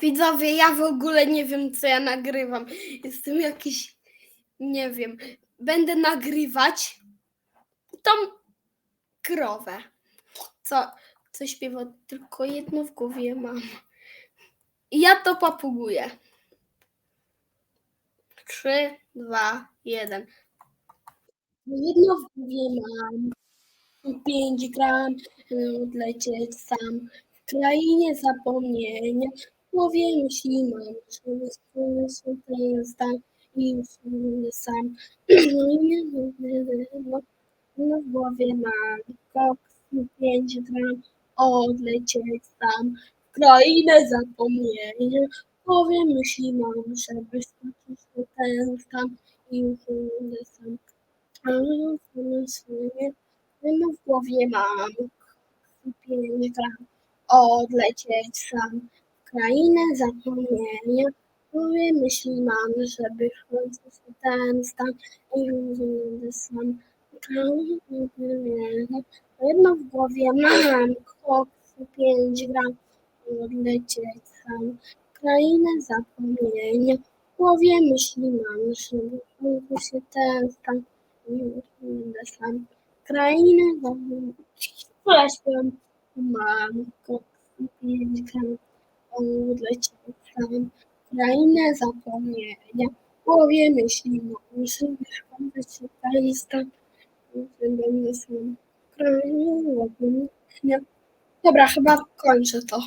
Widzowie, ja w ogóle nie wiem, co ja nagrywam. Jestem jakiś, nie wiem. Będę nagrywać tą krowę. Co, co śpiewa? Tylko jedno w głowie mam. Ja to papuguję. Trzy, dwa, jeden. Jedno w głowie mam. Pięć gram, odlecieć sam. W krainie zapomnienia. W głowie myśli mam, że wspólny się ten stan i już sam. No w głowie mam koks, pięć gram, odlecieć sam. W krainę zapomnienia. W głowie myśli mam, żeby skoczyć na ten stan i już sam. No w głowie mam pięć gram, odlecieć sam w krainę zapomnienia. W głowie myśli mam, żeby w końcu się ten stan i będę sam. Jedno w głowie mam, koks pięć gram, odlecieć sam w krainę zapomnienia. W głowie myśli mam, żeby w końcu się ten stan i będę sam. Krainę zapomnienia. Ja śpiewam? Mam koks pięć gram, odlecieć sam w krainę zapomnienia. W głowie myśli mam, żeby w końcu się i już będę sam. Krainie zapomnienia. Dobra, chyba kończę to.